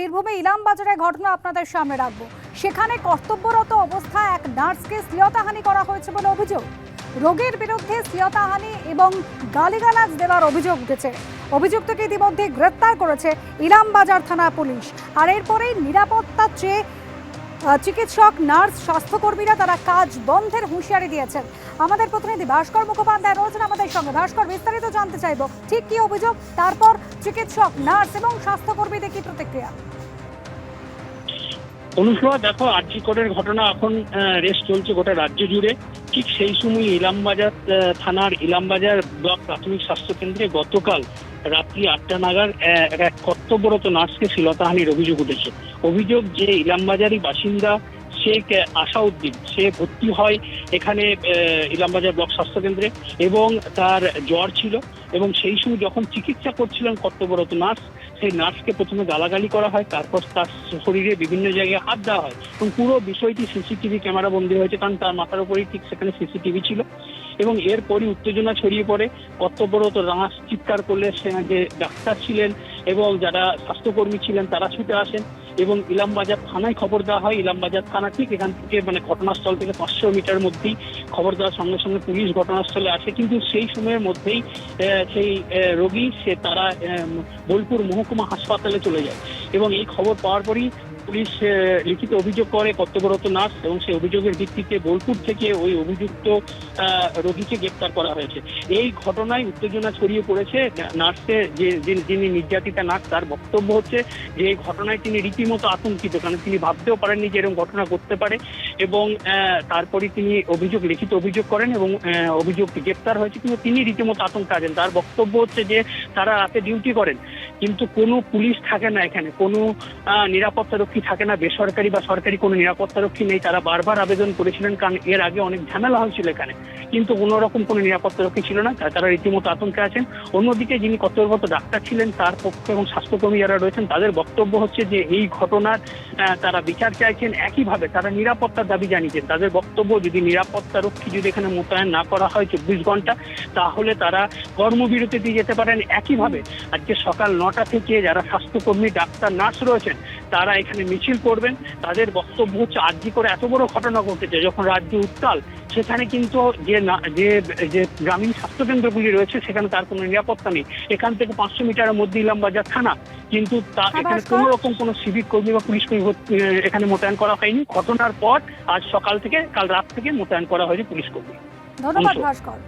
বীরভূমে ইলাম বাজারের ঘটনা আপনাদের সামনে রাখব। সেখানে কর্তব্যরত অবস্থায় এক নার্সকে শ্লীলতাহানি করা হয়েছে বলে অভিযোগ। রোগীর বিরুদ্ধে শ্লীলতাহানি এবং গালিগালাজ দেওয়ার অভিযোগ উঠেছে। অভিযুক্তকে ইতিমধ্যে গ্রেপ্তার করেছে ইলাম বাজার থানা পুলিশ। আর এরপরেই নিরাপত্তা চেয়ে চিকিৎসক, নার্স, স্বাস্থ্যকর্মীরা তারা কাজ বন্ধের হুঁশিয়ারি দিয়েছেন। আমাদের প্রতিনিধি ভাস্কর মুখোপাধ্যায় রয়েছেন আমাদের সঙ্গে। ভাস্কর, বিস্তারিত জানতে চাইব। ঠিক কি অভিযোগ? তারপর চিকিৎসক, নার্স এবং স্বাস্থ্যকর্মীদের কি প্রতিক্রিয়া? অনুসভা দেখো আর্যিকরের ঘটনা এখন রেস চলছে গোটা রাজ্য জুড়ে। ঠিক সেই সময় ইলামবাজার থানার ইলামবাজার ব্লক প্রাথমিক স্বাস্থ্য কেন্দ্রে গতকাল রাত্রি আটটা নাগাদ এক কর্তব্যরত নার্সকে শ্লীলতাহানির অভিযোগ উঠেছে। অভিযোগ যে ইলামবাজারি বাসিন্দা শেখ আহ, আসাউদ্দিন সে ভর্তি হয় এখানে ইলামবাজার ব্লক স্বাস্থ্য কেন্দ্রে এবং তার জ্বর ছিল এবং সেই সময় যখন চিকিৎসা করছিলেন কর্তব্যরত নার্স সেই নার্সকে প্রথমে গালাগালি করা হয় তারপর তার শরীরে বিভিন্ন জায়গায় হাত দেওয়া হয় এবং পুরো বিষয়টি সিসিটিভি ক্যামেরা বন্দী হয়েছে কারণ তার মাথার উপরেই ঠিক সেখানে সিসিটিভি ছিল এবং এরপরই উত্তেজনা ছড়িয়ে পড়ে। কর্তব্যরত নার্স চিৎকার করলে সে যে ডাক্তার ছিলেন এবং যারা স্বাস্থ্যকর্মী ছিলেন তারা ছুটে আসেন। এবং ইলামবাজার থানায় খবর দেওয়া হয়। ইলামবাজার থানা ঠিক এখান থেকে মানে ঘটনাস্থল থেকে পাঁচশো মিটার মধ্যেই খবর দেওয়ার সঙ্গে সঙ্গে পুলিশ ঘটনাস্থলে আসে। কিন্তু সেই সময়ের মধ্যেই সেই রোগী, সে তারা বোলপুর মহকুমা হাসপাতালে চলে যায়। এবং এই খবর পাওয়ার পরই পুলিশ লিখিত অভিযোগ করে কর্তব্যরত নার্স এবং সেই অভিযোগের ভিত্তিতে বোলপুর থেকে ওই অভিযুক্ত রোগীকে গ্রেপ্তার করা হয়েছে। এই ঘটনায় উত্তেজনা ছড়িয়ে পড়েছে। নার্সের যে যিনি- নির্যাতিতা নার্স, তার বক্তব্য হচ্ছে যে, এই ঘটনায় তিনি রীতিমতো আতঙ্কিত, কারণ তিনি ভাবতেও পারেননি যে এরকম ঘটনা ঘটতে পারে এবং তারপরে তিনি অভিযোগ, লিখিত অভিযোগ করেন এবং অভিযোগ গ্রেপ্তার হয়েছে। কিন্তু তিনি রীতিমতো আতঙ্কে আছেন। তার বক্তব্য হচ্ছে যে, তারা রাতে ডিউটি করেন। কিন্তু কোনো পুলিশ থাকে না এখানে। কোনো আহ, নিরাপত্তা রক্ষী থাকে না বেসরকারি বা সরকারি কোনো নিরাপত্তা রক্ষী নেই। তারা বারবার আবেদন করেছিলেন কারণ এর আগে অনেক ঝামেলা হয়েছিল এখানে। কিন্তু কোনো রকম কোনো ছিল না। তারা রীতিমতো আতঙ্কে আছেন। অন্যদিকে যিনি কর্তব্যরত ডাক্তার ছিলেন, তার পক্ষ এবং স্বাস্থ্যকর্মী যারা রয়েছেন, তাদের বক্তব্য হচ্ছে যে, এই ঘটনার তারা বিচার চাইছেন একইভাবে। তারা নিরাপত্তার দাবি জানিয়েছেন। তাদের বক্তব্য, যদি নিরাপত্তা রক্ষী যদি এখানে মোতায়েন না করা হয় চব্বিশ ঘণ্টা, তাহলে তারা কর্মবিরতি দিয়ে যেতে পারেন একইভাবে। আজকে সকাল নটা থেকে যারা স্বাস্থ্যকর্মী, ডাক্তার, নার্স রয়েছেন, তারা এখানে মিছিল করবেন। তাদের বক্তব্য হচ্ছে আজকে করে এত বড় ঘটনা ঘটেছে? যখন রাজ্য উত্তাল সেখানে কিন্তু যে যে যে গ্রামীণ স্বাস্থ্যকেন্দ্রগুলি রয়েছে সেখানে তার কোনো নিরাপত্তা নেই। এখান থেকে পাঁচশো মিটারের মধ্যে ইলামবাজার থানা কিন্তু তা এখানে। কোনো রকম কোনো সিভিক কর্মী বা পুলিশ কর্মী এখানে মোতায়েন করা হয়নি। ঘটনার পর আজ সকাল থেকে কাল রাত থেকে মোতায়েন করা হয়েছে পুলিশ কর্মী। ধন্যবাদ ভাস্কর।